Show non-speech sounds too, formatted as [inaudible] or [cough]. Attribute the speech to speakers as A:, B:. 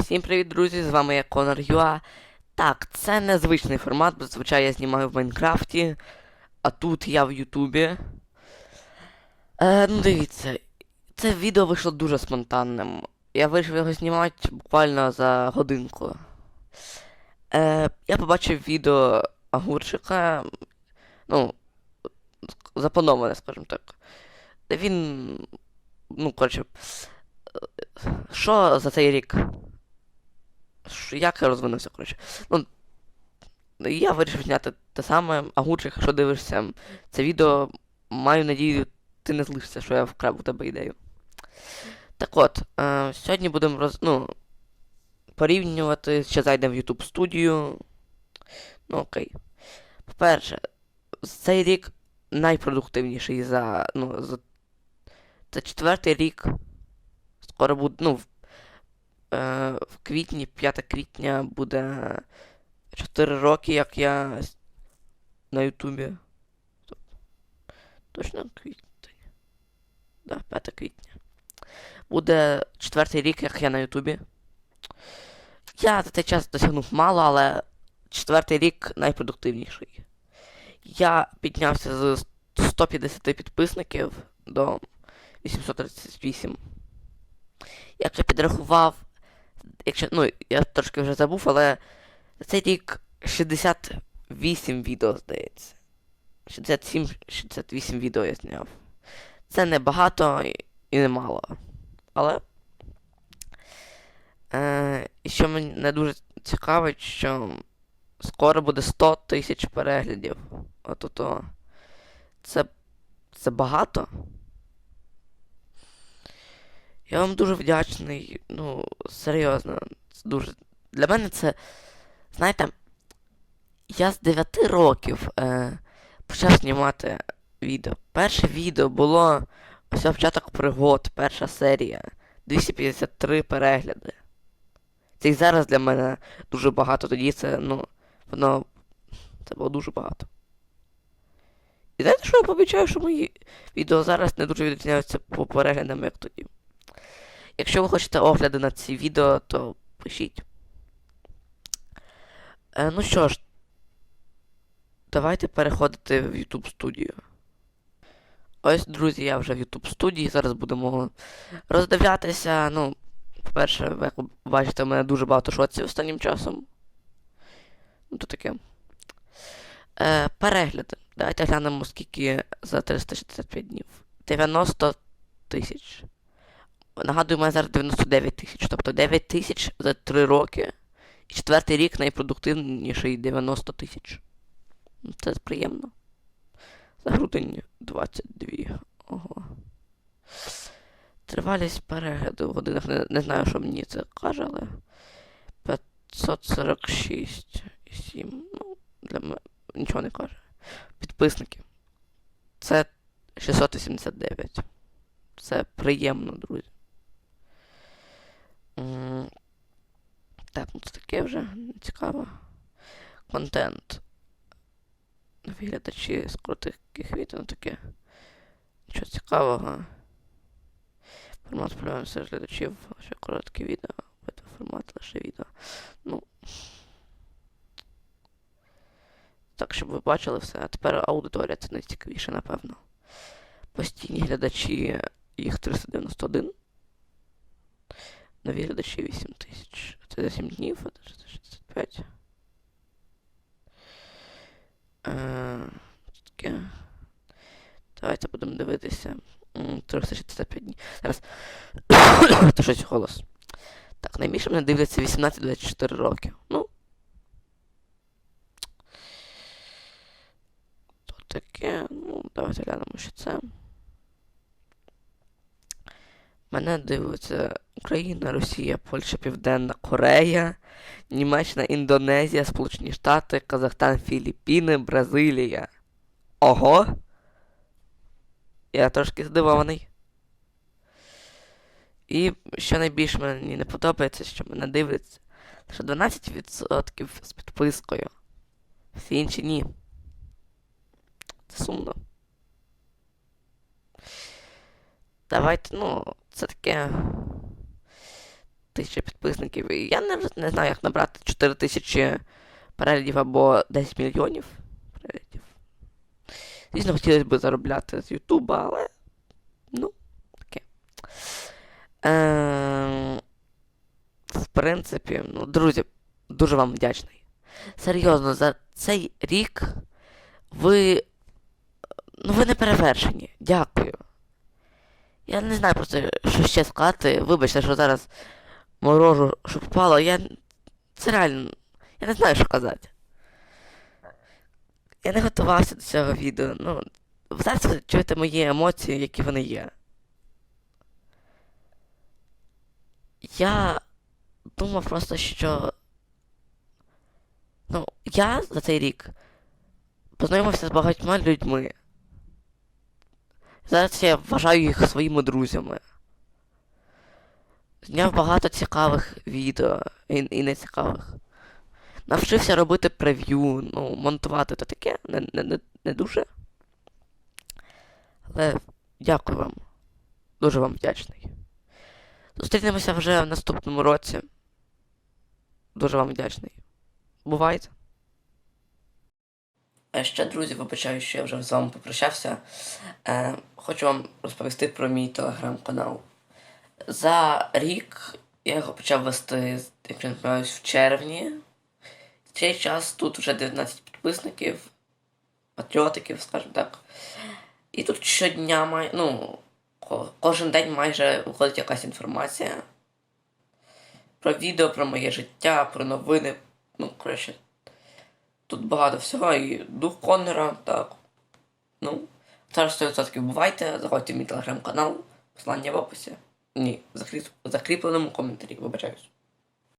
A: Всім привіт, друзі! З вами я Конор Юа. Так, це незвичний формат, бо зазвичай я знімаю в Майнкрафті, а тут я в Ютубі. Е, ну дивіться, це відео вийшло дуже спонтанним. Я вирішив його знімати буквально за годинку. Е, я побачив відео Агурчика, ну, заплановане, скажімо так. Він. Ну, коротше. е, Що за цей рік? Як я розвинувся, коротше. Ну, я вирішив зняти те саме, а Агурчик, якщо дивишся це відео, маю надію, ти не злишся, що я вкрав у тебе ідею. Так от, е, сьогодні будемо роз... ну, порівнювати, ще зайдемо в YouTube студію. Ну окей. По-перше, цей рік найпродуктивніший за. Ну, за... Це четвертий рік. Скоро буде. Ну, в, е, квітні, 5 квітня буде 4 роки, як я на Ютубі. Точно квітень. Да, 5 квітня. Буде четвертий рік, як я на Ютубі. Я за цей час досягнув мало, але четвертий рік найпродуктивніший. Я піднявся з 150 підписників до 838. Як я підрахував, якщо, ну, я трошки вже забув, але за цей рік 68 відео, здається. 67-68 відео я зняв. Це не багато і, не мало. Але. Е, і що мене дуже цікавить, що скоро буде 100 тисяч переглядів. От то. Це. Це багато. Я вам дуже вдячний. Ну, серйозно. Це дуже. Для мене це. Знаєте, я з 9 років е, почав знімати відео. Перше відео було ось початок пригод, перша серія. 253 перегляди. Це і зараз для мене дуже багато. Тоді це, ну, воно. Це було дуже багато. І знаєте, що я помічаю, що мої відео зараз не дуже відрізняються по переглядам, як тоді. Якщо ви хочете огляди на ці відео, то пишіть. Е, ну що ж, давайте переходити в YouTube студію. Ось, друзі, я вже в YouTube студії. Зараз будемо роздивлятися. Ну, по-перше, ви бачите, у мене дуже багато шоців останнім часом. Ну, то таке. Е, перегляди. Давайте глянемо, скільки за 365 днів. 90 тисяч. Нагадую, у мене зараз 99 тисяч. Тобто 9 тисяч за 3 роки. І четвертий рік найпродуктивніший 90 тисяч. Ну, Це приємно. За грудень 22. Ого. Тривалість перегляду в годинах. Не, не знаю, що мені це каже, але. 546 і 7. Ну, для мене нічого не каже. Підписники. Це 689. Це приємно, друзі. Так, ну це таке вже цікаво. Контент. Нові глядачі з коротких відео таке. Нічого цікавого. Формат серед глядачів, лише короткі відео. Формат лише відео. Ну. Так, щоб ви бачили все. А тепер аудиторія це найцікавіше, напевно. Постійні глядачі їх 391. Нові глядачі 8 тисяч. Це за 7 днів, а це 65. Е, таке. Давайте будемо дивитися. 365 днів. Зараз. [coughs] Це щось голос. Так, найбільше мене дивляться 18-24 роки. Ну. То таке. Ну, давайте глянемо, що це. Мене дивиться Україна, Росія, Польща, Південна Корея, Німеччина, Індонезія, Сполучені Штати, Казахстан, Філіппіни, Бразилія. Ого! Я трошки здивований. І що найбільше мені не подобається, що мене дивляться лише 12% з підпискою. Всі інші ні. Це сумно. Давайте, ну, це таке. тисячі підписників. Я не, не знаю, як набрати 4 тисячі переглядів або 10 мільйонів переглядів. Звісно, хотілося б заробляти з Ютуба, але. Ну, таке. Е, в принципі, ну, друзі, дуже вам вдячний. Серйозно, за цей рік ви. Ну, ви не перевершені. Дякую. Я не знаю просто, що ще сказати. Вибачте, що зараз морожу, що впало. Я. Це реально. Я не знаю, що казати. Я не готувався до цього відео. Ну, зараз ви чуєте мої емоції, які вони є. Я думав просто, що. Ну, я за цей рік познайомився з багатьма людьми. Зараз я вважаю їх своїми друзями. Зняв багато цікавих відео і, і нецікавих. Навчився робити прев'ю, ну, монтувати то таке, не, не, не, не дуже. Але дякую вам. Дуже вам вдячний. Зустрінемося вже в наступному році. Дуже вам вдячний. Бувайте. А ще, друзі, вибачаю, що я вже з вами попрощався. Е, хочу вам розповісти про мій телеграм-канал. За рік я його почав вести, якщо не помиляюсь, в червні. В цей час тут вже 19 підписників, патріотиків, скажімо так. І тут щодня май... ну, кожен день майже виходить якась інформація. Про відео, про моє життя, про новини. Ну, коротше, тут багато всього, і дух Коннора, так. Ну, зараз 100% бувайте, заходьте в мій телеграм-канал, посилання в описі. Ні, в закріпленому коментарі, вибачаюсь.